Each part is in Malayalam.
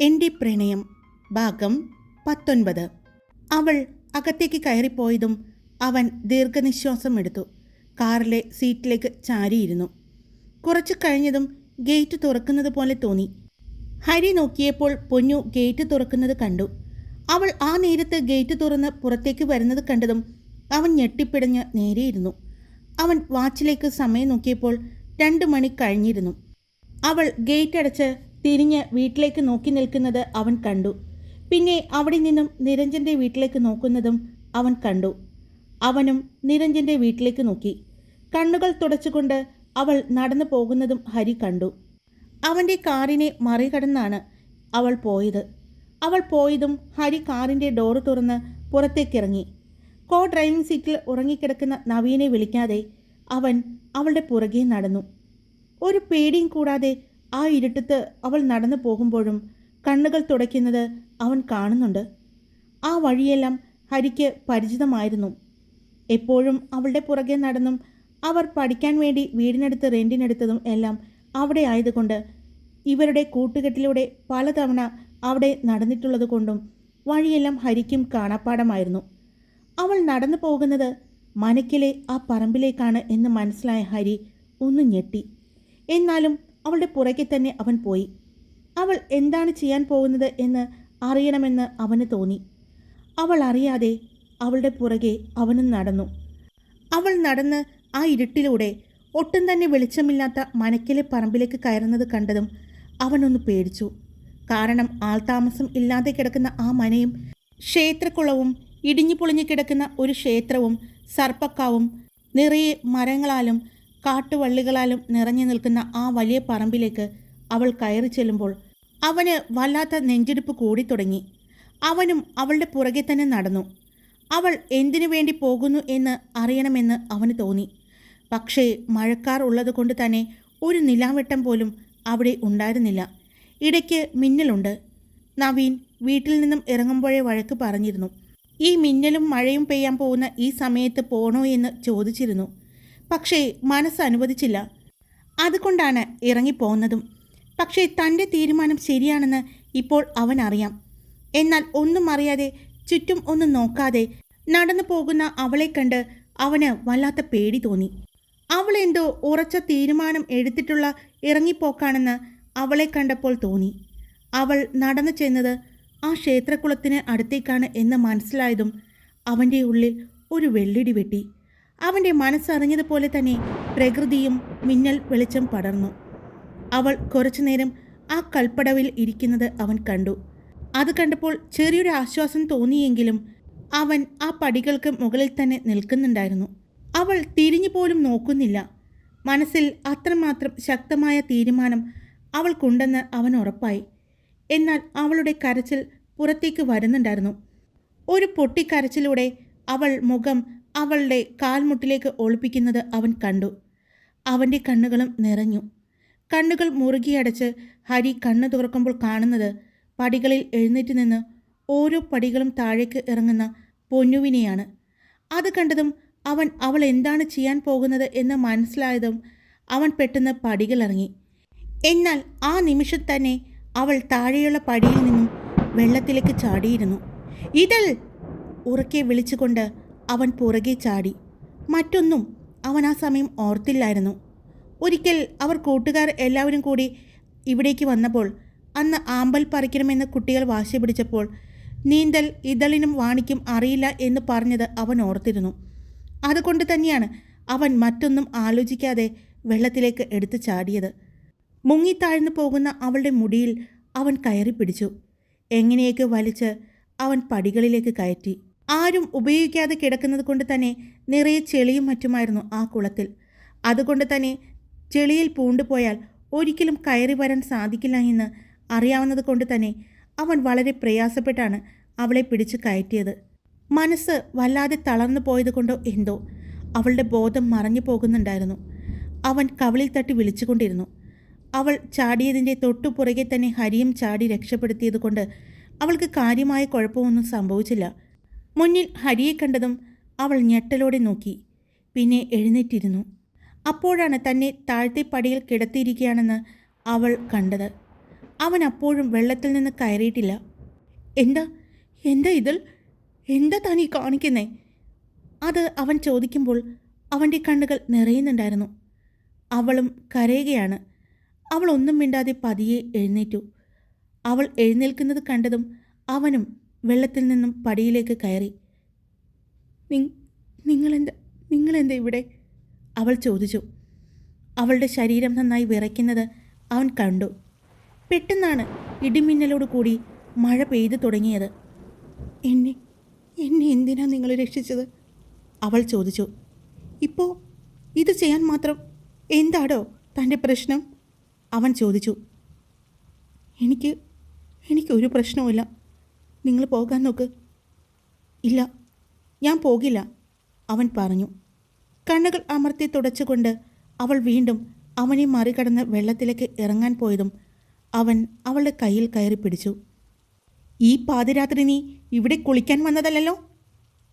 എന്റെ പ്രണയം ഭാഗം പത്തൊൻപത്. അവൾ അകത്തേക്ക് കയറിപ്പോയതും അവൻ ദീർഘനിശ്വാസം എടുത്തു. കാറിലെ സീറ്റിലേക്ക് ചാരിയിരുന്നു. കുറച്ചു കഴിഞ്ഞതും ഗേറ്റ് തുറക്കുന്നത് പോലെ തോന്നി. ഹരി നോക്കിയപ്പോൾ പൊന്നു ഗേറ്റ് തുറക്കുന്നത് കണ്ടു. അവൾ ആ നേരത്ത് ഗേറ്റ് തുറന്ന് പുറത്തേക്ക് വരുന്നത് കണ്ടതും അവൻ ഞെട്ടിപ്പിടഞ്ഞ് നേരെയിരുന്നു അവൻ വാച്ചിലേക്ക് സമയം നോക്കിയപ്പോൾ രണ്ട് മണി കഴിഞ്ഞിരുന്നു. അവൾ ഗേറ്റ് അടച്ച് തിരിഞ്ഞ് വീട്ടിലേക്ക് നോക്കി നിൽക്കുന്നത് അവൻ കണ്ടു. പിന്നെ അവിടെ നിന്നും നിരഞ്ജന്റെ വീട്ടിലേക്ക് നോക്കുന്നതും അവൻ കണ്ടു. അവനും നിരഞ്ജന്റെ വീട്ടിലേക്ക് നോക്കി. കണ്ണുകൾ തുടച്ചുകൊണ്ട് അവൾ നടന്നു പോകുന്നതും ഹരി കണ്ടു. അവന്റെ കാറിനെ മറികടന്നാണ് അവൾ പോയത്. അവൾ പോയതും ഹരി കാറിന്റെ ഡോറ് തുറന്ന് പുറത്തേക്കിറങ്ങി. കോ ഡ്രൈവിംഗ് സീറ്റിൽ ഉറങ്ങിക്കിടക്കുന്ന നവീനെ വിളിക്കാതെ അവൻ അവളുടെ പുറകെ നടന്നു. ഒരു പേടിയും കൂടാതെ ആ ഇരുട്ടത്ത് അവൾ നടന്നു പോകുമ്പോഴും കണ്ണുകൾ തുടയ്ക്കുന്നത് അവൻ കാണുന്നുണ്ട്. ആ വഴിയെല്ലാം ഹരിക്ക് പരിചിതമായിരുന്നു. എപ്പോഴും അവളുടെ പുറകെ നടന്നും അവർ പഠിക്കാൻ വേണ്ടി വീടിനടുത്ത് റെന്റിനെടുത്തതും എല്ലാം അവിടെ ആയതുകൊണ്ട് ഇവരുടെ കൂട്ടുകെട്ടിലൂടെ പലതവണ അവിടെ നടന്നിട്ടുള്ളത് കൊണ്ടും വഴിയെല്ലാം ഹരിക്കും കാണാപ്പാടമായിരുന്നു അവൾ നടന്നു പോകുന്നത് മനക്കിലെ ആ പറമ്പിലേക്കാണ് എന്ന് മനസ്സിലായ ഹരി ഒന്ന് ഞെട്ടി. എന്നാലും അവളുടെ പുറകെ തന്നെ അവൻ പോയി. അവൾ എന്താണ് ചെയ്യാൻ പോകുന്നത് എന്ന് അറിയണമെന്ന് അവന് തോന്നി. അവൾ അറിയാതെ അവളുടെ പുറകെ അവനും നടന്നു. അവൾ നടന്ന് ആ ഇരുട്ടിലൂടെ ഒട്ടും തന്നെ വെളിച്ചമില്ലാത്ത മനക്കിലെ പറമ്പിലേക്ക് കയറുന്നത് കണ്ടതും അവനൊന്ന് പേടിച്ചു. കാരണം ആൾതാമസം ഇല്ലാതെ കിടക്കുന്ന ആ മനയും ക്ഷേത്രക്കുളവും ഇടിഞ്ഞു പൊളിഞ്ഞു കിടക്കുന്ന ഒരു ക്ഷേത്രവും സർപ്പക്കാവും നിറയെ മരങ്ങളാലും കാട്ടുവള്ളികളാലും നിറഞ്ഞു നിൽക്കുന്ന ആ വലിയ പറമ്പിലേക്ക് അവൾ കയറി ചെല്ലുമ്പോൾ അവന് വല്ലാത്ത നെഞ്ചിടിപ്പ് കൂടി തുടങ്ങി. അവനും അവളുടെ പുറകെ തന്നെ നടന്നു. അവൾ എന്തിനു വേണ്ടി പോകുന്നു എന്ന് അറിയണമെന്ന് അവന് തോന്നി. പക്ഷേ മഴക്കാർ ഉള്ളതുകൊണ്ട് തന്നെ ഒരു നിലാവെട്ടം പോലും അവിടെ ഉണ്ടായിരുന്നില്ല. ഇടയ്ക്ക് മിന്നലുണ്ട്. നവീൻ വീട്ടിൽ നിന്നും ഇറങ്ങുമ്പോഴേ വഴക്ക് പറഞ്ഞിരുന്നു. ഈ മിന്നലും മഴയും പെയ്യാൻ പോകുന്ന ഈ സമയത്ത് പോണോ എന്ന് ചോദിച്ചിരുന്നു. പക്ഷേ മനസ്സ് അനുവദിച്ചില്ല. അതുകൊണ്ടാണ് ഇറങ്ങിപ്പോകുന്നതും. പക്ഷേ തന്റെ തീരുമാനം ശരിയാണെന്ന് ഇപ്പോൾ അവൻ അറിയാം. എന്നാൽ ഒന്നും അറിയാതെ ചുറ്റും ഒന്നും നോക്കാതെ നടന്നു പോകുന്ന അവളെ കണ്ട് അവന് വല്ലാത്ത പേടി തോന്നി. അവളെന്തോ ഉറച്ച തീരുമാനം എടുത്തിട്ടുള്ള ഇറങ്ങിപ്പോക്കാണെന്ന് അവളെ കണ്ടപ്പോൾ തോന്നി. അവൾ നടന്നു ചെന്നത് ആ ക്ഷേത്രക്കുളത്തിന് അടുത്തേക്കാണ് എന്ന് മനസ്സിലായതും അവന്റെ ഉള്ളിൽ ഒരു വെള്ളിടി വെട്ടി. അവന്റെ മനസ്സറിഞ്ഞതുപോലെ തന്നെ പ്രകൃതിയും മിന്നൽ വെളിച്ചം പടർന്നു. അവൾ കുറച്ചു നേരം ആ കൽപ്പടവിൽ ഇരിക്കുന്നത് അവൻ കണ്ടു. അത് കണ്ടപ്പോൾ ചെറിയൊരു ആശ്വാസം തോന്നിയെങ്കിലും അവൻ ആ പടികൾക്ക് മുകളിൽ തന്നെ നിൽക്കുന്നുണ്ടായിരുന്നു. അവൾ തിരിഞ്ഞു പോലും നോക്കുന്നില്ല. മനസ്സിൽ അത്രമാത്രം ശക്തമായ തീരുമാനം അവൾക്കുണ്ടെന്ന് അവൻ ഉറപ്പായി. എന്നാൽ അവളുടെ കരച്ചിൽ പുറത്തേക്ക് വരുന്നുണ്ടായിരുന്നു. ഒരു പൊട്ടിക്കരച്ചിലൂടെ അവൾ മുഖം അവളുടെ കാൽമുട്ടിലേക്ക് ഒളിപ്പിക്കുന്നത് അവൻ കണ്ടു. അവന്റെ കണ്ണുകളും നിറഞ്ഞു. കണ്ണുകൾ മുറുകിയടച്ച് ഹരി കണ്ണു തുറക്കുമ്പോൾ കാണുന്നത് പടികളിൽ എഴുന്നേറ്റ് നിന്ന് ഓരോ പടികളും താഴേക്ക് ഇറങ്ങുന്ന പൊന്നുവിനെയാണ്. അത് കണ്ടതും അവൻ അവൾ എന്താണ് ചെയ്യാൻ പോകുന്നത് എന്ന് മനസ്സിലായതും അവൻ പെട്ടെന്ന് പടികളിറങ്ങി എന്നാൽ ആ നിമിഷം തന്നെ അവൾ താഴെയുള്ള പടിയിൽ നിന്നും വെള്ളത്തിലേക്ക് ചാടിയിരുന്നു. ഇതൽ ഉറക്കെ വിളിച്ചുകൊണ്ട് അവൻ പുറകെ ചാടി. മറ്റൊന്നും അവൻ ആ സമയം ഓർത്തില്ലായിരുന്നു. ഒരിക്കൽ അവർ കൂട്ടുകാർ എല്ലാവരും കൂടി ഇവിടേക്ക് വന്നപ്പോൾ അന്ന് ആമ്പൽ പറിക്കണമെന്ന് കുട്ടികൾ വാശി പിടിച്ചപ്പോൾ നീന്തൽ ഇതളിനും വാണിക്കും അറിയില്ല എന്ന് പറഞ്ഞത് അവൻ ഓർത്തിരുന്നു. അതുകൊണ്ട് തന്നെയാണ് അവൻ മറ്റൊന്നും ആലോചിക്കാതെ വെള്ളത്തിലേക്ക് എടുത്തു ചാടിയത്. മുങ്ങിത്താഴ്ന്നു പോകുന്ന അവളുടെ മുടിയിൽ അവൻ കയറി പിടിച്ചു എങ്ങനെയൊക്കെ വലിച്ച് അവൻ പടികളിലേക്ക് കയറ്റി. ആരും ഉപയോഗിക്കാതെ കിടക്കുന്നത് കൊണ്ട് തന്നെ നിറയെ ചെളിയും മറ്റുമായിരുന്നു ആ കുളത്തിൽ. അതുകൊണ്ട് തന്നെ ചെളിയിൽ പൂണ്ടുപോയാൽ ഒരിക്കലും കയറി വരാൻ സാധിക്കില്ല എന്ന് അറിയാവുന്നത് കൊണ്ട് തന്നെ അവൻ വളരെ പ്രയാസപ്പെട്ടാണ് അവളെ പിടിച്ചു കയറ്റിയത്. മനസ്സ് വല്ലാതെ തളർന്നു പോയത് കൊണ്ടോ എന്തോ അവളുടെ ബോധം മറഞ്ഞു പോകുന്നുണ്ടായിരുന്നു. അവൻ കവളിൽ തട്ടി വിളിച്ചുകൊണ്ടിരുന്നു അവൾ ചാടിയതിന്റെ തൊട്ടു പുറകെ തന്നെ ഹരിയും ചാടി രക്ഷപ്പെടുത്തിയത് കൊണ്ട് അവൾക്ക് കാര്യമായ കുഴപ്പമൊന്നും സംഭവിച്ചില്ല. മുന്നിൽ ഹരിയെ കണ്ടതും അവൾ ഞെട്ടലോടെ നോക്കി. പിന്നെ എഴുന്നേറ്റിരുന്നു. അപ്പോഴാണ് തന്നെ താഴ്ത്തി പടിയിൽ കിടത്തിയിരിക്കുകയാണെന്ന് അവൾ കണ്ടത്. അവൻ അപ്പോഴും വെള്ളത്തിൽ നിന്ന് കയറിയിട്ടില്ല. എന്താ? എന്താ ഇതിൽ? എന്താ താൻ ഈ കാണിക്കുന്നേ? അത് അവൻ ചോദിക്കുമ്പോൾ അവന്റെ കണ്ണുകൾ നിറയുന്നുണ്ടായിരുന്നു. അവളും കരയുകയാണ്. അവൾ ഒന്നും മിണ്ടാതെ പതിയെ എഴുന്നേറ്റു. അവൾ എഴുന്നേൽക്കുന്നത് കണ്ടതും അവനും വെള്ളത്തിൽ നിന്നും പടിയിലേക്ക് കയറി. നിങ്ങളെന്ത് നിങ്ങളെന്താ ഇവിടെ? അവൾ ചോദിച്ചു. അവളുടെ ശരീരം നന്നായി വിറയ്ക്കുന്നത് അവൻ കണ്ടു. പെട്ടെന്നാണ് ഇടിമിന്നലോട് കൂടി മഴ പെയ്തു തുടങ്ങിയത്. എന്നെ എന്നെ എന്തിനാ നിങ്ങൾ രക്ഷിച്ചത്? അവൾ ചോദിച്ചു. ഇപ്പോൾ ഇത് ചെയ്യാൻ മാത്രം എന്താടോ തന്റെ പ്രശ്നം? അവൻ ചോദിച്ചു. എനിക്ക് എനിക്കൊരു പ്രശ്നവുമില്ല. നിങ്ങൾ പോകാൻ നോക്ക്. ഇല്ല ഞാൻ പോകില്ല അവൻ പറഞ്ഞു. കണ്ണുകൾ അമർത്തി തുടച്ചുകൊണ്ട് അവൾ വീണ്ടും അവനെ മറികടന്ന് വെള്ളത്തിലേക്ക് ഇറങ്ങാൻ പോയതും അവൻ അവളുടെ കയ്യിൽ കയറി പിടിച്ചു. ഈ പാതിരാത്രി നീ ഇവിടെ കുളിക്കാൻ വന്നതല്ലല്ലോ?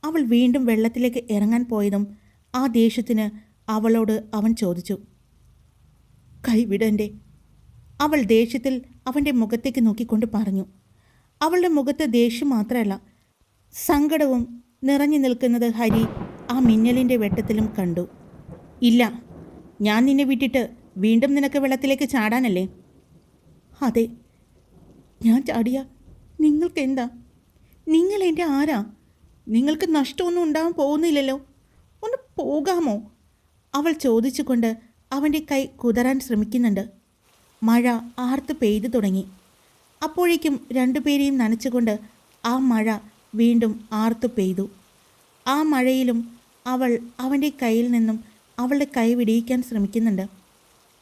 അവൾ വീണ്ടും വെള്ളത്തിലേക്ക് ഇറങ്ങാൻ പോയതും ആ ദേഷ്യത്തിന് അവളോട് അവൻ ചോദിച്ചു. കൈവിടന്റെ അവൾ ദേഷ്യത്തിൽ അവന്റെ മുഖത്തേക്ക് നോക്കിക്കൊണ്ട് പറഞ്ഞു. അവളുടെ മുഖത്ത് ദേഷ്യം മാത്രമല്ല സങ്കടവും നിറഞ്ഞു നിൽക്കുന്നത് ഹരി ആ മിന്നലിന്റെ വെട്ടത്തിലും കണ്ടു. ഇല്ല ഞാൻ നിന്നെ വിട്ടിട്ട് വീണ്ടും നിനക്ക് വെള്ളത്തിലേക്ക് ചാടാനല്ലേ? അതെ ഞാൻ ചാടിയ. നിങ്ങൾക്ക് എന്താ? നിങ്ങൾ എന്റെ ആരാ? നിങ്ങൾക്ക് നഷ്ടമൊന്നും ഉണ്ടാവാൻ പോകുന്നില്ലല്ലോ. ഒന്ന് പോകാമോ? അവൾ ചോദിച്ചുകൊണ്ട് അവന്റെ കൈ കുതറാൻ ശ്രമിക്കുന്നുണ്ട്. മഴ ആർത്ത് പെയ്തു തുടങ്ങി. അപ്പോഴേക്കും രണ്ടുപേരെയും നനച്ചുകൊണ്ട് ആ മഴ വീണ്ടും ആർത്തു പെയ്തു. ആ മഴയിലും അവൾ അവന്റെ കയ്യിൽ നിന്നും അവളുടെ കൈ വിടിയിക്കാൻ ശ്രമിക്കുന്നുണ്ട്.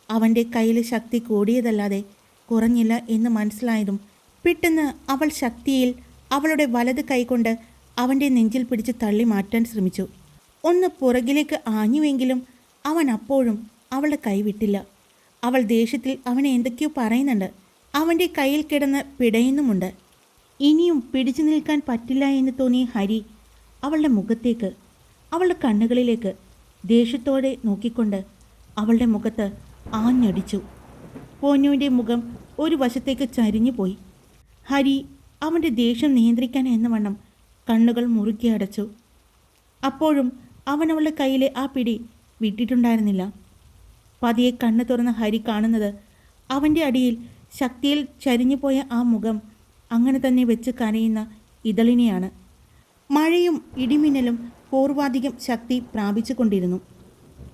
അവന്റെ കയ്യിൽ ശക്തി കൂടിയതല്ലാതെ കുറഞ്ഞില്ല എന്ന് മനസ്സിലായതും പെട്ടെന്ന് അവൾ ശക്തിയിൽ അവളുടെ വലത് കൈകൊണ്ട് അവന്റെ നെഞ്ചിൽ പിടിച്ച് തള്ളി മാറ്റാൻ ശ്രമിച്ചു. ഒന്ന് പുറകിലേക്ക് ആഞ്ഞുവെങ്കിലും അവൻ അപ്പോഴും അവളുടെ കൈവിട്ടില്ല അവൾ ദേഷ്യത്തിൽ അവനെ എന്തൊക്കെയോ പറയുന്നുണ്ട്. അവന്റെ കയ്യിൽ കിടന്ന് പിടയുന്നുമുണ്ട്. ഇനിയും പിടിച്ചു നിൽക്കാൻ പറ്റില്ല എന്ന് തോന്നിയ ഹരി അവളുടെ മുഖത്തേക്ക് അവളുടെ കണ്ണുകളിലേക്ക് ദേഷ്യത്തോടെ നോക്കിക്കൊണ്ട് അവളുടെ മുഖത്ത് ആഞ്ഞടിച്ചു. പോന്നുവിന്റെ മുഖം ഒരു വശത്തേക്ക് ചരിഞ്ഞു പോയി ഹരി അവന്റെ ദേഷ്യം നിയന്ത്രിക്കാൻ എന്ന വണ്ണം കണ്ണുകൾ മുറുക്കി അടച്ചു. അപ്പോഴും അവൻ അവളുടെ കയ്യിലെ ആ പിടി വിട്ടിട്ടുണ്ടായിരുന്നില്ല. പതിയെ കണ്ണ് തുറന്ന ഹരി കാണുന്നത് അവന്റെ അടിയിൽ ശക്തിയിൽ ചരിഞ്ഞുപോയ ആ മുഖം അങ്ങനെ തന്നെ വെച്ച് കരയുന്ന ഇതളിനെയാണ്. മഴയും ഇടിമിന്നലും പൂർവാധികം ശക്തി പ്രാപിച്ചു കൊണ്ടിരുന്നു.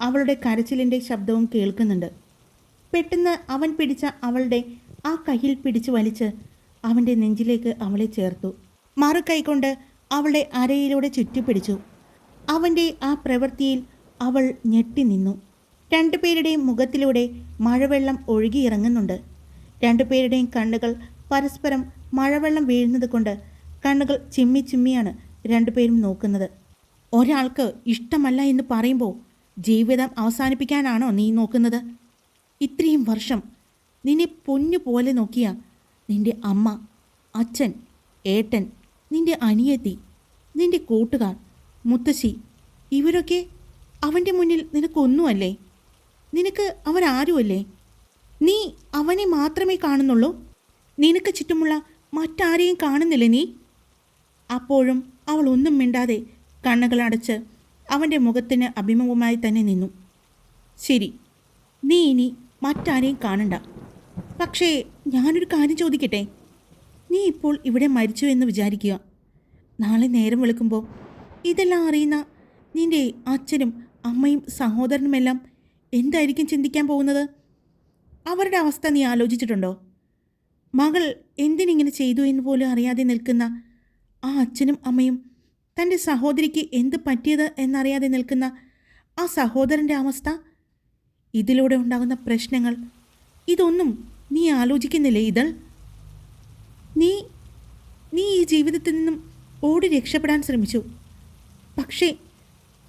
അവളുടെ കരച്ചിലിന്റെ ശബ്ദവും കേൾക്കുന്നുണ്ട്. പെട്ടെന്ന് അവൻ പിടിച്ച അവളുടെ ആ കയ്യിൽ പിടിച്ചു വലിച്ച് അവന്റെ നെഞ്ചിലേക്ക് അവളെ ചേർത്തു. മറു കൈകൊണ്ട് അവളുടെ അരയിലൂടെ ചുറ്റിപ്പിടിച്ചു. അവന്റെ ആ പ്രവൃത്തിയിൽ അവൾ ഞെട്ടി നിന്നു. രണ്ടുപേരുടെയും മുഖത്തിലൂടെ മഴവെള്ളം ഒഴുകിയിറങ്ങുന്നുണ്ട്. രണ്ടുപേരുടെയും കണ്ണുകൾ പരസ്പരം മഴവെള്ളം വീഴുന്നത് കൊണ്ട് കണ്ണുകൾ ചിമ്മി ചിമ്മിയാണ് രണ്ടുപേരും നോക്കുന്നത്. ഒരാൾക്ക് ഇഷ്ടമല്ല എന്ന് പറയുമ്പോൾ ജീവിതം അവസാനിപ്പിക്കാനാണോ നീ നോക്കുന്നത്? ഇത്രയും വർഷം നിന്നെ പൊന്നു പോലെ നോക്കിയ നിന്റെ അമ്മ അച്ഛൻ ഏട്ടൻ നിന്റെ അനിയത്തി നിന്റെ കൂട്ടുകാർ മുത്തശ്ശി ഇവരൊക്കെ അവന്റെ മുന്നിൽ നിനക്കൊന്നുമല്ലേ? നിനക്ക് അവരാരുമല്ലേ? നീ അവനെ മാത്രമേ കാണുന്നുള്ളൂ? നിനക്ക് ചുറ്റുമുള്ള മറ്റാരെയും കാണുന്നില്ല നീ? അപ്പോഴും അവൾ ഒന്നും മിണ്ടാതെ കണ്ണുകളടച്ച് അവന്റെ മുഖത്തിന് അഭിമുഖമായി തന്നെ നിന്നു. ശരി നീ ഇനി മറ്റാരെയും കാണണ്ട. പക്ഷേ ഞാനൊരു കാര്യം ചോദിക്കട്ടെ? നീ ഇപ്പോൾ ഇവിടെ മരിച്ചു എന്ന് വിചാരിക്കുക. നാളെ നേരം വെളുക്കുമ്പോൾ ഇതെല്ലാം അറിയുന്ന നിന്റെ അച്ഛനും അമ്മയും സഹോദരനുമെല്ലാം എന്തായിരിക്കും ചിന്തിക്കാൻ പോകുന്നത്? അവരുടെ അവസ്ഥ നീ ആലോചിച്ചിട്ടുണ്ടോ? മകൾ എന്തിനിങ്ങനെ ചെയ്തു എന്ന് പോലും അറിയാതെ നിൽക്കുന്ന ആ അച്ഛനും അമ്മയും തന്റെ സഹോദരിക്ക് എന്ത് പറ്റിയത് എന്നറിയാതെ നിൽക്കുന്ന ആ സഹോദരന്റെ അവസ്ഥ? ഇതിലൂടെ ഉണ്ടാകുന്ന പ്രശ്നങ്ങൾ. ഇതൊന്നും നീ ആലോചിക്കുന്നില്ലേ ഇതൾ? നീ നീ ഈ ജീവിതത്തിൽ നിന്നും ഓടി രക്ഷപ്പെടാൻ ശ്രമിച്ചു. പക്ഷേ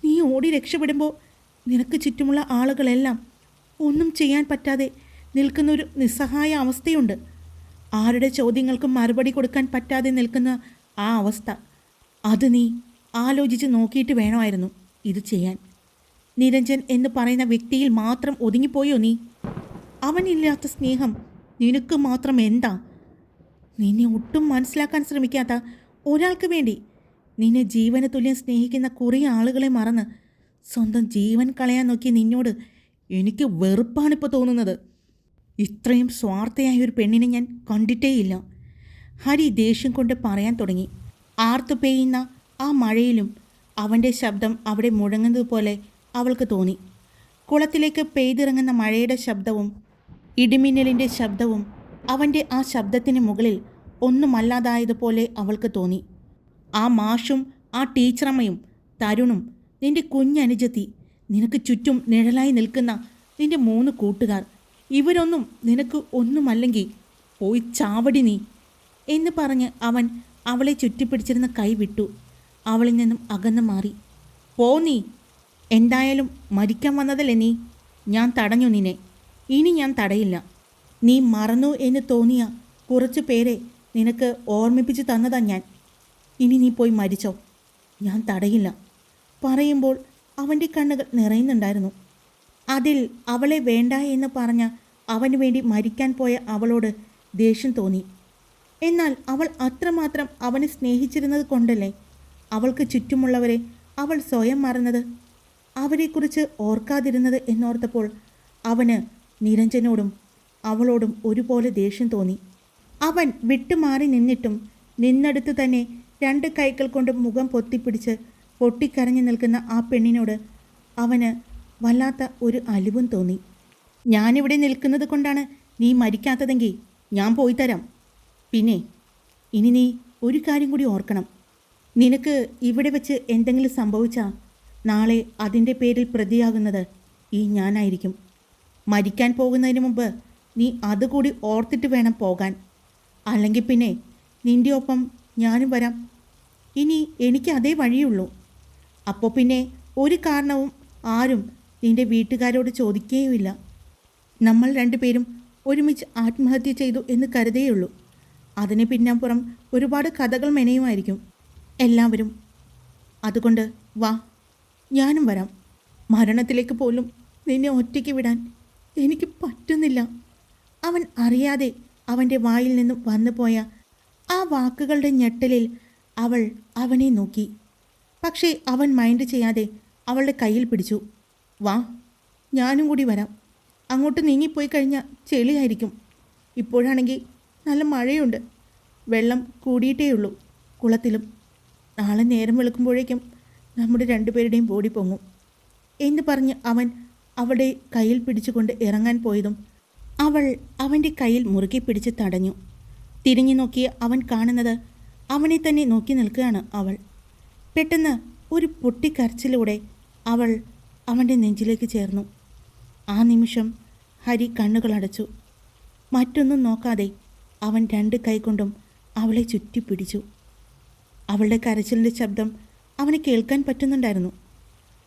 നീ ഓടി രക്ഷപ്പെടുമ്പോൾ നിനക്ക് ചുറ്റുമുള്ള ആളുകളെല്ലാം ഒന്നും ചെയ്യാൻ പറ്റാതെ നിൽക്കുന്ന ഒരു നിസ്സഹായ അവസ്ഥയുണ്ട്. ആരുടെ ചോദ്യങ്ങൾക്കും മറുപടി കൊടുക്കാൻ പറ്റാതെ നിൽക്കുന്ന ആ അവസ്ഥ. അത് നീ ആലോചിച്ച് നോക്കിയിട്ട് വേണമായിരുന്നു ഇത് ചെയ്യാൻ. നിരഞ്ജൻ എന്ന് പറയുന്ന വ്യക്തിയിൽ മാത്രം ഒതുങ്ങിപ്പോയോ നീ? അവനില്ലാത്ത സ്നേഹം നിനക്ക് മാത്രം എന്താ? നിന്നെ ഒട്ടും മനസ്സിലാക്കാൻ ശ്രമിക്കാത്ത ഒരാൾക്ക് വേണ്ടി നിന്നെ ജീവന തുല്യം സ്നേഹിക്കുന്ന കുറേ ആളുകളെ മറന്ന് സ്വന്തം ജീവൻ കളയാൻ നോക്കിയ നിന്നോട് എനിക്ക് വെറുപ്പാണിപ്പോൾ തോന്നുന്നത്. ഇത്രയും സ്വാർത്ഥയായ ഒരു പെണ്ണിനെ ഞാൻ കണ്ടിട്ടേയില്ല. ഹരി ദേഷ്യം കൊണ്ട് പറയാൻ തുടങ്ങി. ആർത്തു പെയ്യുന്ന ആ മഴയിലും അവന്റെ ശബ്ദം അവിടെ മുഴങ്ങുന്നതുപോലെ അവൾക്ക് തോന്നി. കുളത്തിലേക്ക് പെയ്തിറങ്ങുന്ന മഴയുടെ ശബ്ദവും ഇടിമിന്നലിന്റെ ശബ്ദവും അവന്റെ ആ ശബ്ദത്തിന് മുകളിൽ ഒന്നുമല്ലാതായതുപോലെ അവൾക്ക് തോന്നി. ആ മാഷും ആ ടീച്ചറമ്മയും തരുണും നിന്റെ കുഞ്ഞനുജത്തി നിനക്ക് ചുറ്റും നിഴലായി നിൽക്കുന്ന നിന്റെ മൂന്ന് കൂട്ടുകാർ ഇവരൊന്നും നിനക്ക് ഒന്നുമല്ലെങ്കിൽ പോയി ചാവടി നീ എന്ന് പറഞ്ഞ് അവൻ അവളെ ചുറ്റിപ്പിടിച്ചിരുന്ന കൈ വിട്ടു. അവളിൽ നിന്നും അകന്നു മാറി. പോ നീ. എന്തായാലും മരിക്കാൻ വന്നതല്ലേ നീ? ഞാൻ തടഞ്ഞു നിന്നെ. ഇനി ഞാൻ തടയില്ല. നീ മറന്നു എന്ന് തോന്നിയ കുറച്ചു പേരെ നിനക്ക് ഓർമ്മിപ്പിച്ച് തന്നതാ ഞാൻ. ഇനി നീ പോയി മരിച്ചോ? ഞാൻ തടയില്ല. പറയുമ്പോൾ അവന്റെ കണ്ണുകൾ നിറയുന്നുണ്ടായിരുന്നു. അതിൽ അവളെ വേണ്ട എന്ന് പറഞ്ഞ അവന് വേണ്ടി മരിക്കാൻ പോയ അവളോട് ദേഷ്യം തോന്നി. എന്നാൽ അവൾ അത്രമാത്രം അവനെ സ്നേഹിച്ചിരുന്നത് കൊണ്ടല്ലേ? അവൾക്ക് ചുറ്റുമുള്ളവരെ അവൾ സ്വയം മറന്നത് അവരെക്കുറിച്ച് ഓർക്കാതിരുന്നത് എന്നോർത്തപ്പോൾ അവന് നിരഞ്ജനോടും അവളോടും ഒരുപോലെ ദേഷ്യം തോന്നി. അവൻ വിട്ടുമാറി നിന്നിട്ടും നിന്നടുത്ത് തന്നെ രണ്ട് കൈകൾ കൊണ്ട് മുഖം പൊത്തിപ്പിടിച്ച് പൊട്ടിക്കരഞ്ഞു നിൽക്കുന്ന ആ പെണ്ണിനോട് അവന് വല്ലാത്ത ഒരു അലിവും തോന്നി. ഞാനിവിടെ നിൽക്കുന്നത് കൊണ്ടാണ് നീ മരിക്കാത്തതെങ്കിൽ ഞാൻ പോയി തരാം. പിന്നെ ഇനി നീ ഒരു കാര്യം കൂടി ഓർക്കണം. നിനക്ക് ഇവിടെ വെച്ച് എന്തെങ്കിലും സംഭവിച്ചാൽ നാളെ അതിന്റെ പേരിൽ പ്രതിയാകുന്നത് ഈ ഞാനായിരിക്കും. മരിക്കാൻ പോകുന്നതിന് മുമ്പ് നീ അതുകൂടി ഓർത്തിട്ട് വേണം പോകാൻ. അല്ലെങ്കിൽ പിന്നെ നിന്റെ ഒപ്പം ഞാനും വരാം. ഇനി എനിക്ക് അതേ വഴിയുള്ളൂ. അപ്പോൾ പിന്നെ ഒരു കാരണവും ആരും നിന്റെ വീട്ടുകാരോട് ചോദിക്കുകയുമില്ല നമ്മൾ രണ്ടുപേരും ഒരുമിച്ച് ആത്മഹത്യ ചെയ്തു എന്ന് കരുതേയുള്ളൂ അതിന് പിന്നപ്പുറം ഒരുപാട് കഥകൾ മെനയുമായിരിക്കും. എല്ലാവരും അതുകൊണ്ട് വാ ഞാനും വരാം. മരണത്തിലേക്ക് പോലും നിന്നെ ഒറ്റയ്ക്ക് വിടാൻ എനിക്ക് പറ്റുന്നില്ല. അവൻ അറിയാതെ അവന്റെ വായിൽ നിന്നും വന്നുപോയ ആ വാക്കുകളുടെ ഞെട്ടലിൽ അവൾ അവനെ നോക്കി. പക്ഷേ അവൻ മൈൻഡ് ചെയ്യാതെ അവളുടെ കയ്യിൽ പിടിച്ചു. വാ ഞാനും കൂടി വരാം. അങ്ങോട്ട് നീങ്ങിപ്പോയി കഴിഞ്ഞാൽ ചെളിയായിരിക്കും. ഇപ്പോഴാണെങ്കിൽ നല്ല മഴയുണ്ട്. വെള്ളം കൂടിയിട്ടേ ഉള്ളൂ കുളത്തിലും. നാളെ നേരം വെളുക്കുമ്പോഴേക്കും നമ്മുടെ രണ്ടുപേരുടെയും ബോഡി പൊങ്ങും. എന്ന് പറഞ്ഞ് അവൻ അവളുടെ കയ്യിൽ പിടിച്ചുകൊണ്ട് ഇറങ്ങാൻ പോയതും അവൾ അവന്റെ കയ്യിൽ മുറുകെ പിടിച്ച് തടഞ്ഞു. തിരിഞ്ഞു നോക്കി അവൻ കാണുന്നത് അവനെ തന്നെ നോക്കി നിൽക്കുകയാണ് അവൾ. പെട്ടെന്ന് ഒരു പൊട്ടിക്കരച്ചിലൂടെ അവൾ അവന്റെ നെഞ്ചിലേക്ക് ചേർന്നു. ആ നിമിഷം ഹരി കണ്ണുകളടച്ചു മറ്റൊന്നും നോക്കാതെ അവൻ രണ്ട് കൈകൊണ്ടും അവളെ ചുറ്റിപ്പിടിച്ചു അവളുടെ കരച്ചിലിന്റെ ശബ്ദം അവന് കേൾക്കാൻ പറ്റുന്നുണ്ടായിരുന്നു.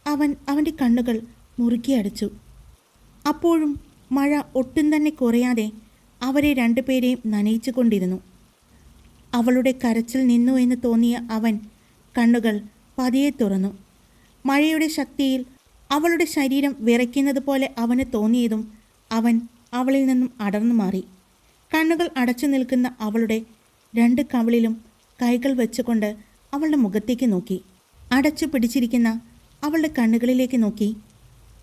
അവൻ അവന്റെ കണ്ണുകൾ മുറുക്കി അടച്ചു. അപ്പോഴും മഴ ഒട്ടും തന്നെ കുറയാതെ അവരെ രണ്ടുപേരെയും നനയിച്ചു കൊണ്ടിരുന്നു. അവളുടെ കരച്ചിൽ നിന്നു എന്ന് തോന്നിയ അവൻ കണ്ണുകൾ പതിയെ തുറന്നു. മഴയുടെ ശക്തിയിൽ അവളുടെ ശരീരം വിറയ്ക്കുന്നത് പോലെ അവന് തോന്നിയതും അവൻ അവളിൽ നിന്നും അടർന്നു മാറി. കണ്ണുകൾ അടച്ചു നിൽക്കുന്ന അവളുടെ രണ്ട് കവിളിലും കൈകൾ വെച്ചുകൊണ്ട് അവളുടെ മുഖത്തേക്ക് നോക്കി. അടച്ചു പിടിച്ചിരിക്കുന്ന അവളുടെ കണ്ണുകളിലേക്ക് നോക്കി.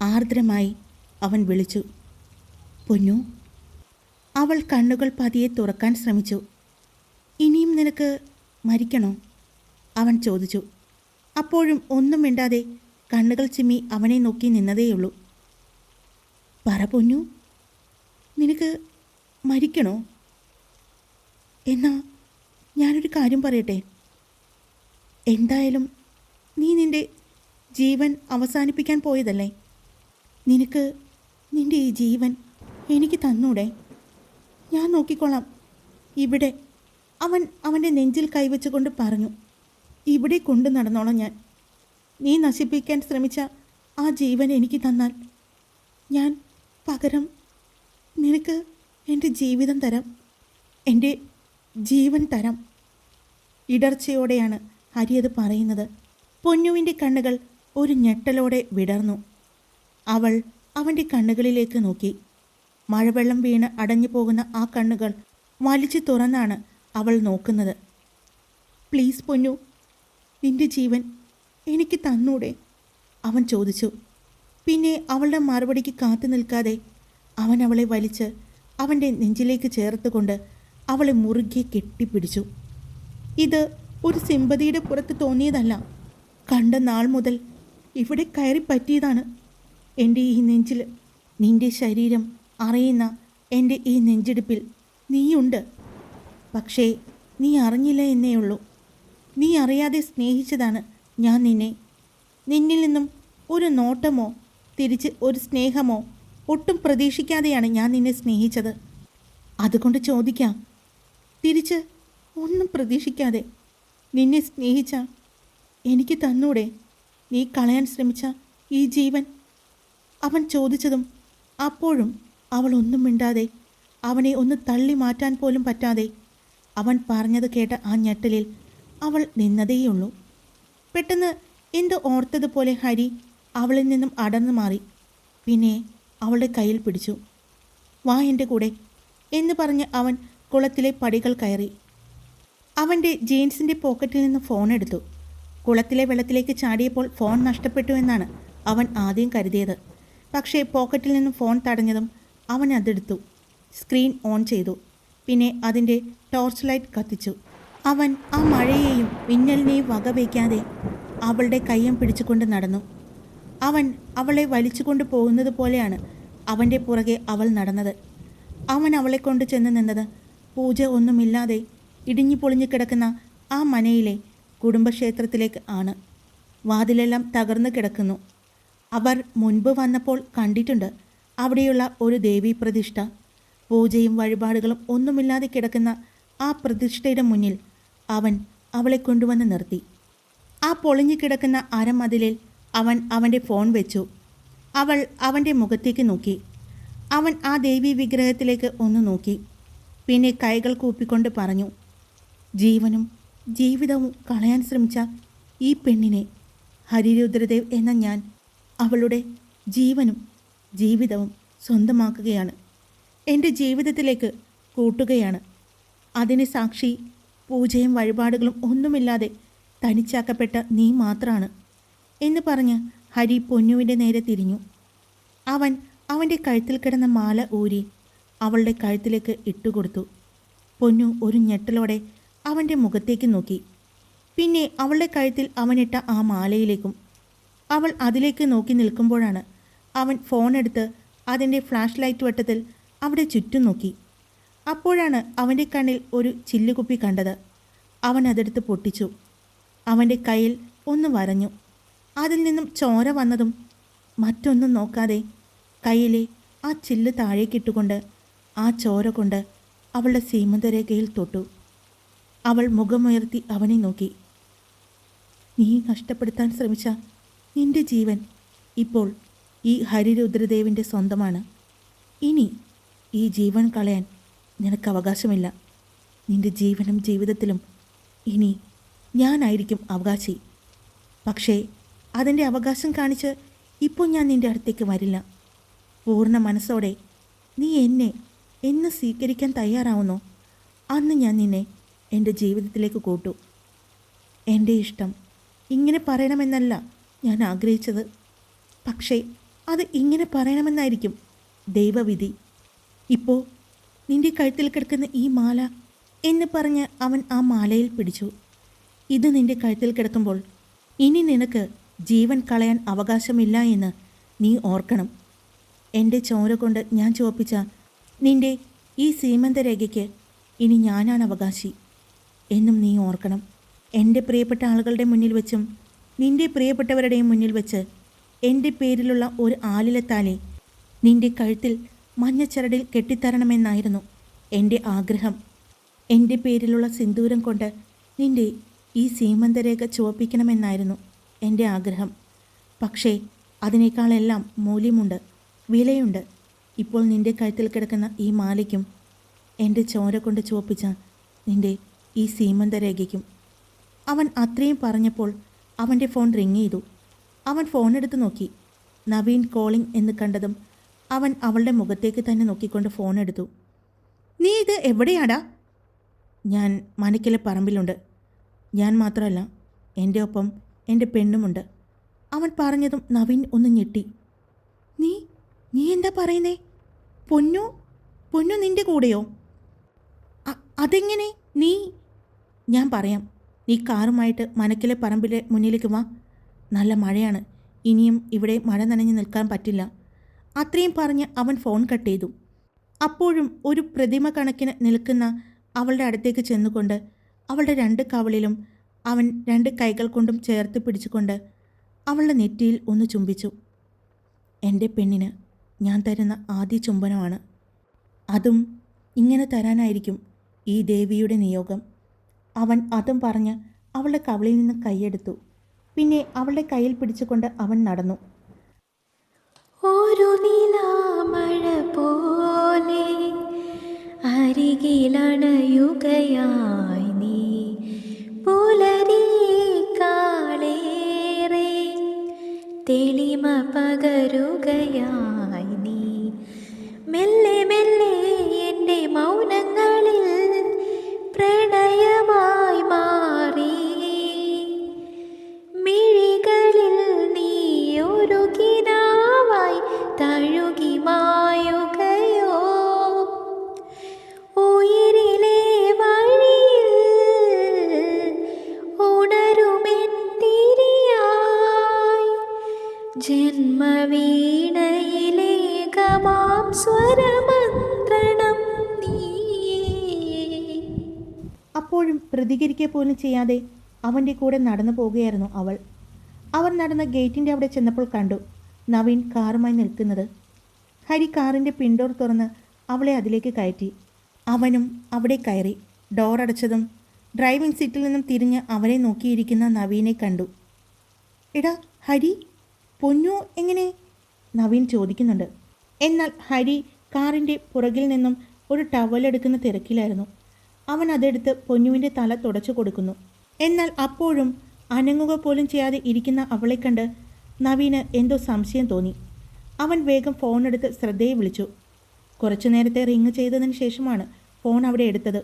ആർദ്രമായി അവൻ വിളിച്ചു. പൊന്നു അവൾ കണ്ണുകൾ പതിയെ തുറക്കാൻ ശ്രമിച്ചു. ഇനിയും നിനക്ക് മരിക്കണോ? അവൻ ചോദിച്ചു. അപ്പോഴും ഒന്നും മിണ്ടാതെ കണ്ണുകൾ ചിമ്മി അവനെ നോക്കി നിന്നതേയുള്ളൂ. പറ പൊന്നു നിനക്ക് മരിക്കണോ? എന്നാ ഞാനൊരു കാര്യം പറയട്ടെ? എന്തായാലും നീ നിന്റെ ജീവൻ അവസാനിപ്പിക്കാൻ പോയതല്ലേ? നിനക്ക് നിന്റെ ഈ ജീവൻ എനിക്ക് തന്നൂടെ? ഞാൻ നോക്കിക്കോളാം ഇവിടെ അവൻ അവന്റെ നെഞ്ചിൽ കൈവച്ചുകൊണ്ട് പറഞ്ഞു ഇവിടെ കൊണ്ടു നടന്നോളാം ഞാൻ. നീ നശിപ്പിക്കാൻ ശ്രമിച്ച ആ ജീവൻ എനിക്ക് തന്നാൽ ഞാൻ പകരം നിനക്ക് എന്റെ ജീവിതം തരാം. എന്റെ ജീവൻ തരാം. ഇടർച്ചയോടെയാണ് ഹരി അത് പറയുന്നത്. പൊന്നുവിന്റെ കണ്ണുകൾ ഒരു ഞെട്ടലോടെ വിടർന്നു. അവൾ അവന്റെ കണ്ണുകളിലേക്ക് നോക്കി. മഴവെള്ളം വീണ് അടഞ്ഞു പോകുന്ന ആ കണ്ണുകൾ വലിച്ചു തുറന്നാണ് അവൾ നോക്കുന്നത്. പ്ലീസ് പൊന്നു നിന്റെ ജീവൻ എനിക്ക് തന്നൂടെ? അവൻ ചോദിച്ചു. പിന്നെ അവളുടെ മറുപടിക്ക് കാത്തു നിൽക്കാതെ അവൻ അവളെ വലിച്ച് അവന്റെ നെഞ്ചിലേക്ക് ചേർത്തുകൊണ്ട് അവളെ മുറുകെ കെട്ടിപ്പിടിച്ചു. ഇത് ഒരു സിമ്പതിയുടെ പുറത്ത് തോന്നിയതല്ല. കണ്ട നാൾ മുതൽ ഇവിടെ കയറി പറ്റിയതാണ്. എന്റെ ഈ നെഞ്ചിൽ നിന്റെ ശരീരം അറിയുന്ന എന്റെ ഈ നെഞ്ചിടിപ്പിൽ നീയുണ്ട്. പക്ഷേ നീ അറിഞ്ഞില്ല എന്നേ ഉള്ളൂ. നീ അറിയാതെ സ്നേഹിച്ചതാണ് ഞാൻ നിന്നെ. നിന്നിൽ നിന്നും ഒരു നോട്ടമോ തിരിച്ച് ഒരു സ്നേഹമോ ഒട്ടും പ്രതീക്ഷിക്കാതെയാണ് ഞാൻ നിന്നെ സ്നേഹിച്ചത്. അതുകൊണ്ട് ചോദിക്കാം തിരിച്ച് ഒന്നും പ്രതീക്ഷിക്കാതെ നിന്നെ സ്നേഹിച്ച എനിക്ക് തന്നൂടെ? നീ കളയാൻ ശ്രമിച്ച ഈ ജീവൻ? അവൻ ചോദിച്ചതും അപ്പോഴും അവൾ ഒന്നും മിണ്ടാതെ അവനെ ഒന്ന് തള്ളി മാറ്റാൻ പോലും പറ്റാതെ അവൻ പറഞ്ഞത് കേട്ട ആ ഞെട്ടലിൽ അവൾ നിന്നതേയുള്ളൂ. പെട്ടെന്ന് എന്തോ ഓർത്തതുപോലെ ഹരി അവളിൽ നിന്നും അടർന്നു മാറി. പിന്നെ അവളുടെ കയ്യിൽ പിടിച്ചു. വാ എന്റെ കൂടെ എന്ന് പറഞ്ഞ് അവൻ കുളത്തിലെ പടികൾ കയറി. അവന്റെ ജീൻസിന്റെ പോക്കറ്റിൽ നിന്ന് ഫോൺ എടുത്തു. കുളത്തിലെ വെള്ളത്തിലേക്ക് ചാടിയപ്പോൾ ഫോൺ നഷ്ടപ്പെട്ടു എന്നാണ് അവൻ ആദ്യം കരുതിയത്. പക്ഷേ പോക്കറ്റിൽ നിന്ന് ഫോൺ തടഞ്ഞതും അവൻ അതെടുത്തു. സ്ക്രീൻ ഓൺ ചെയ്തു. പിന്നെ അതിന്റെ ടോർച്ച് ലൈറ്റ് കത്തിച്ചു. അവൻ ആ മഴയെയും മിന്നലിനെയും വകവയ്ക്കാതെ അവളുടെ കയ്യം പിടിച്ചുകൊണ്ട് നടന്നു. അവൻ അവളെ വലിച്ചുകൊണ്ട് പോകുന്നത് പോലെയാണ് അവന്റെ പുറകെ അവൾ നടന്നത്. അവൻ അവളെ കൊണ്ട് ചെന്ന് നിന്നത്. പൂജ ഒന്നുമില്ലാതെ ഇടിഞ്ഞു പൊളിഞ്ഞു കിടക്കുന്ന ആ മനയിലെ കുടുംബക്ഷേത്രത്തിലേക്ക് ആണ്. വാതിലെല്ലാം തകർന്നു കിടക്കുന്നു. അവർ മുൻപ് വന്നപ്പോൾ കണ്ടിട്ടുണ്ട് അവിടെയുള്ള ഒരു ദേവീ പ്രതിഷ്ഠ. പൂജയും വഴിപാടുകളും ഒന്നുമില്ലാതെ കിടക്കുന്ന ആ പ്രതിഷ്ഠയുടെ മുന്നിൽ അവൻ അവളെ കൊണ്ടുവന്ന് നിർത്തി. ആ പൊളിഞ്ഞു കിടക്കുന്ന അരമതിലിൽ അവൻ അവന്റെ ഫോൺ വെച്ചു. അവൾ അവന്റെ മുഖത്തേക്ക് നോക്കി. അവൻ ആ ദേവി വിഗ്രഹത്തിലേക്ക് ഒന്ന് നോക്കി. പിന്നെ കൈകൾ കൂപ്പിക്കൊണ്ട് പറഞ്ഞു ജീവനും ജീവിതവും കളയാൻ ശ്രമിച്ച ഈ പെണ്ണിനെ ഹരിരുദ്രദേവ് എന്ന ഞാൻ അവളുടെ ജീവനും ജീവിതവും സ്വന്തമാക്കുകയാണ്. എന്റെ ജീവിതത്തിലേക്ക് കൂട്ടുകയാണ്. അതിന് സാക്ഷി പൂജയും വഴിപാടുകളും ഒന്നുമില്ലാതെ തനിച്ചാക്കപ്പെട്ട നീ മാത്രമാണ് എന്ന് പറഞ്ഞ് ഹരി പൊന്നുവിന്റെ നേരെ തിരിഞ്ഞു. അവൻ അവന്റെ കഴുത്തിൽ കിടന്ന മാല ഊരി അവളുടെ കഴുത്തിലേക്ക് ഇട്ടുകൊടുത്തു. പൊന്നു ഒരു ഞെട്ടലോടെ അവന്റെ മുഖത്തേക്ക് നോക്കി. പിന്നെ അവളുടെ കഴുത്തിൽ അവനിട്ട ആ മാലയിലേക്കും അവൾ അതിലേക്ക് നോക്കി നിൽക്കുമ്പോഴാണ് അവൻ ഫോണെടുത്ത് അതിന്റെ ഫ്ലാഷ് ലൈറ്റ് വട്ടത്തിൽ അവിടെ ചുറ്റും നോക്കി. അപ്പോഴാണ് അവന്റെ കണ്ണിൽ ഒരു ചില്ലുകുപ്പി കണ്ടത്. അവൻ അതെടുത്ത് പൊട്ടിച്ചു. അവന്റെ കയ്യിൽ ഒന്ന് വരഞ്ഞു. അതിൽ നിന്നും ചോര വന്നതും മറ്റൊന്നും നോക്കാതെ കയ്യിലെ ആ ചില്ല് താഴേക്കിട്ടുകൊണ്ട് ആ ചോര കൊണ്ട് അവളുടെ സീമന്തരേഖയിൽ തൊട്ടു. അവൾ മുഖമുയർത്തി അവനെ നോക്കി. നീ നഷ്ടപ്പെടുത്താൻ ശ്രമിച്ച നിന്റെ ജീവൻ ഇപ്പോൾ ഈ ഹരിരുദ്രദേവിന്റെ സ്വന്തമാണ്. ഇനി ഈ ജീവൻ കളയാൻ നിനക്ക് അവകാശമില്ല നിന്റെ ജീവനും ജീവിതത്തിലും ഇനി ഞാനായിരിക്കും അവകാശി. പക്ഷേ അതിന്റെ അവകാശം കാണിച്ച് ഇപ്പോൾ ഞാൻ നിന്റെ അടുത്തേക്ക് വരില്ല. പൂർണ മനസ്സോടെ നീ എന്നെ എന്ന് സ്വീകരിക്കാൻ തയ്യാറാവുന്നു. അന്ന് ഞാൻ നിന്നെ എന്റെ ജീവിതത്തിലേക്ക് കൂട്ടു. എന്റെ ഇഷ്ടം ഇങ്ങനെ പറയണമെന്നല്ല ഞാൻ ആഗ്രഹിച്ചത്. പക്ഷേ അത് ഇങ്ങനെ പറയണമെന്നായിരിക്കും ദൈവവിധി. ഇപ്പോൾ നിന്റെ കഴുത്തിൽ കിടക്കുന്ന ഈ മാല എന്ന് പറഞ്ഞ് അവൻ ആ മാലയിൽ പിടിച്ചു. ഇത് നിന്റെ കഴുത്തിൽ കിടക്കുമ്പോൾ ഇനി നിനക്ക് ജീവൻ കളയാൻ അവകാശമില്ല എന്ന് നീ ഓർക്കണം. എന്റെ ചോര കൊണ്ട് ഞാൻ ചുവപ്പിച്ച നിന്റെ ഈ സീമന്തരേഖയ്ക്ക് ഇനി ഞാനാണ് അവകാശി എന്നും നീ ഓർക്കണം. എന്റെ പ്രിയപ്പെട്ട ആളുകളുടെ മുന്നിൽ വെച്ചും നിന്റെ പ്രിയപ്പെട്ടവരുടെയും മുന്നിൽ വെച്ച് എന്റെ പേരിലുള്ള ഒരു ആലിലത്താലെ നിന്റെ കഴുത്തിൽ മഞ്ഞച്ചരടിൽ കെട്ടിത്തരണമെന്നായിരുന്നു എന്റെ ആഗ്രഹം. എന്റെ പേരിലുള്ള സിന്ദൂരം കൊണ്ട് നിന്റെ ഈ സീമന്തരേഖ ചുവപ്പിക്കണമെന്നായിരുന്നു എന്റെ ആഗ്രഹം. പക്ഷേ അതിനേക്കാളെല്ലാം മൂല്യമുണ്ട് വിലയുണ്ട്. ഇപ്പോൾ നിന്റെ കഴുത്തിൽ കിടക്കുന്ന ഈ മാലയ്ക്കും എന്റെ ചോര കൊണ്ട് ചുവപ്പിച്ച നിന്റെ ഈ സീമന്തരേഖയ്ക്കും. അവൻ അത്രയും പറഞ്ഞപ്പോൾ അവന്റെ ഫോൺ റിങ് ചെയ്തു. അവൻ ഫോൺ എടുത്ത് നോക്കി. നവീൻ കോളിംഗ് എന്ന് കണ്ടതും അവൻ അവളുടെ മുഖത്തേക്ക് തന്നെ നോക്കിക്കൊണ്ട് ഫോൺ എടുത്തു. നീ ഇത് എവിടെയാടാ? ഞാൻ മനക്കിലെ പറമ്പിലുണ്ട്. ഞാൻ മാത്രമല്ല എന്റെ ഒപ്പം എന്റെ പെണ്ണുമുണ്ട്. അവൻ പറഞ്ഞതും നവീൻ ഒന്ന് ഞെട്ടി. നീ നീ എന്താ പറയുന്നേ? പൊന്നു പൊന്നു നിന്റെ കൂടെയോ? അതെങ്ങനെ? നീ ഞാൻ പറയാം. നീ കാറുമായിട്ട് മനക്കിലെ പറമ്പിലെ മുന്നിലേക്ക് വാ. നല്ല മഴയാണ്. ഇനിയും ഇവിടെ മഴ നനഞ്ഞു നിൽക്കാൻ പറ്റില്ല. അത്രയും പറഞ്ഞ് അവൻ ഫോൺ കട്ട് ചെയ്തു. അപ്പോഴും ഒരു പ്രതിമ കണക്കിന് നിൽക്കുന്ന അവളുടെ അടുത്തേക്ക് ചെന്നുകൊണ്ട് അവളുടെ രണ്ട് കവളിലും അവൻ രണ്ട് കൈകൾ കൊണ്ടും ചേർത്ത് പിടിച്ചുകൊണ്ട് അവളുടെ നെറ്റിയിൽ ഒന്ന് ചുംബിച്ചു. എന്റെ പെണ്ണിന് ഞാൻ തരുന്ന ആദ്യ ചുംബനമാണ്. അതും ഇങ്ങനെ തരാനായിരിക്കും ഈ ദേവിയുടെ നിയോഗം. അവൻ അതും പറഞ്ഞ് അവളുടെ കവളിൽ നിന്ന് കൈയെടുത്തു പിന്നെ അവളുടെ കയ്യിൽ പിടിച്ചുകൊണ്ട് അവൻ നടന്നു. ഒരു നിലാമഴ പോലെ അരികിലണയുകയായി നീ. പുലരിക്കാളേറെ തെളിമ പകരുകയായി ചെയ്യാതെ അവന്റെ കൂടെ നടന്നു പോവുകയായിരുന്നു അവൾ. അവർ നടന്ന ഗേറ്റിന്റെ അവിടെ ചെന്നപ്പോൾ കണ്ടു നവീൻ കാറുമായി നിൽക്കുന്നത്. ഹരി കാറിന്റെ പിൻഡോർ തുറന്ന് അവളെ അതിലേക്ക് കയറ്റി. അവനും അവിടെ കയറി. ഡോർ അടച്ചതും ഡ്രൈവിംഗ് സീറ്റിൽ നിന്നും തിരിഞ്ഞ് അവനെ നോക്കിയിരിക്കുന്ന നവീനെ കണ്ടു. എടാ ഹരി പൊന്നു എങ്ങനെ? നവീൻ ചോദിക്കുന്നുണ്ട്. എന്നാൽ ഹരി കാറിന്റെ പുറകിൽ നിന്നും ഒരു ടവൽ എടുക്കുന്ന തിരക്കിലായിരുന്നു. അവൻ അതെടുത്ത് പൊന്നുവിന്റെ തല തുടച്ചു കൊടുക്കുന്നു. എന്നാൽ അപ്പോഴും അനങ്ങുക പോലും ചെയ്യാതെ ഇരിക്കുന്ന അവളെ കണ്ട് നവീന് എന്തോ സംശയം തോന്നി. അവൻ വേഗം ഫോൺ എടുത്ത് ശ്രദ്ധയെ വിളിച്ചു. കുറച്ചു നേരത്തെ റിങ് ചെയ്തതിന് ശേഷമാണ് ഫോൺ അവിടെ എടുത്തത്.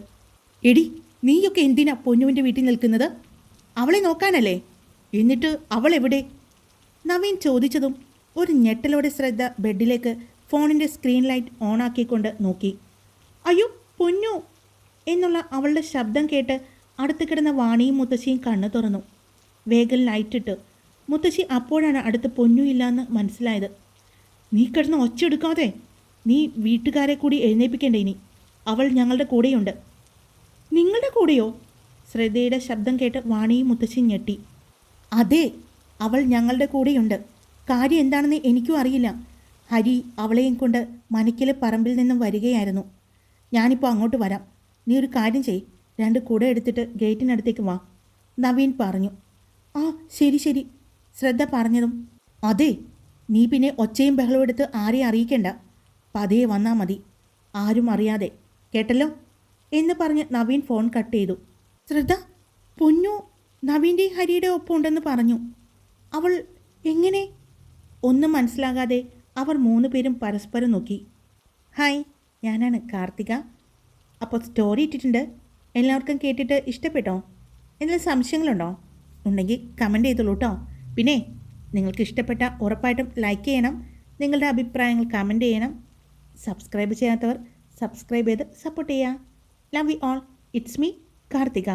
എടി നീയൊക്കെ എന്തിനാ പൊന്നുവിന്റെ വീട്ടിൽ നിൽക്കുന്നത്? അവളെ നോക്കാനല്ലേ? എന്നിട്ട് അവൾ എവിടെ നവീൻ ചോദിച്ചതും ഒരു ഞെട്ടലോടെ ശ്രദ്ധ ബെഡിലേക്ക് ഫോണിന്റെ സ്ക്രീൻ ലൈറ്റ് ഓണാക്കിക്കൊണ്ട് നോക്കി. അയ്യോ പൊന്നു! എന്നുള്ള അവളുടെ ശബ്ദം കേട്ട് അടുത്ത് കിടന്ന വാണിയും മുത്തശ്ശിയും കണ്ണു തുറന്നു. വേഗം ലൈറ്റിട്ട് മുത്തശ്ശി അപ്പോഴാണ് അടുത്ത് പൊന്നു ഇല്ലാന്ന് മനസ്സിലായത്. നീ കിടന്ന് ഒച്ചെടുക്കാതെ നീ വീട്ടുകാരെ കൂടി എഴുന്നേപ്പിക്കേണ്ടേ ഇനി. അവൾ ഞങ്ങളുടെ കൂടെയുണ്ട്. നിങ്ങളുടെ കൂടെയോ? ശ്രദ്ധയുടെ ശബ്ദം കേട്ട് വാണിയും മുത്തശ്ശിയും ഞെട്ടി. അതെ അവൾ ഞങ്ങളുടെ കൂടെയുണ്ട്. കാര്യം എന്താണെന്ന് എനിക്കും അറിയില്ല. ഹരി അവളെയും കൊണ്ട് മനക്കിലെ പറമ്പിൽ നിന്നും വരികയായിരുന്നു. ഞാനിപ്പോൾ അങ്ങോട്ട് വരാം. നീ ഒരു കാര്യം ചെയ്. രണ്ട് കുട എടുത്തിട്ട് ഗേറ്റിനടുത്തേക്ക് വാ. നവീൻ പറഞ്ഞു. ആ ശരി ശരി. ശ്രദ്ധ പറഞ്ഞതും. അതെ നീ പിന്നെ ഒച്ചയും ബഹളവും എടുത്ത് ആരെയും അറിയിക്കണ്ട. പതിയെ വന്നാൽ മതി. ആരും അറിയാതെ. കേട്ടല്ലോ? എന്ന് പറഞ്ഞ് നവീൻ ഫോൺ കട്ട് ചെയ്തു. ശ്രദ്ധ പൊന്നു നവീന്റെ ഹരിയുടെ ഒപ്പം ഉണ്ടെന്ന് പറഞ്ഞു. അവൾ എങ്ങനെ? ഒന്നും മനസ്സിലാകാതെ അവർ മൂന്ന് പേരും പരസ്പരം നോക്കി. ഹായ് ഞാനാണ് കാർത്തിക. അപ്പോൾ സ്റ്റോറി ഇട്ടിട്ടുണ്ട്. എല്ലാവർക്കും കേട്ടിട്ട് ഇഷ്ടപ്പെട്ടോ? എന്തെങ്കിലും സംശയങ്ങളുണ്ടോ? ഉണ്ടെങ്കിൽ കമന്റ് ചെയ്തോളൂ കേട്ടോ പിന്നെ നിങ്ങൾക്ക് ഇഷ്ടപ്പെട്ട ഉറപ്പായിട്ടും ലൈക്ക് ചെയ്യണം. നിങ്ങളുടെ അഭിപ്രായങ്ങൾ കമന്റ് ചെയ്യണം. സബ്സ്ക്രൈബ് ചെയ്യാത്തവർ സബ്സ്ക്രൈബ് ചെയ്ത് സപ്പോർട്ട് ചെയ്യുക. Love you all it's me Karthika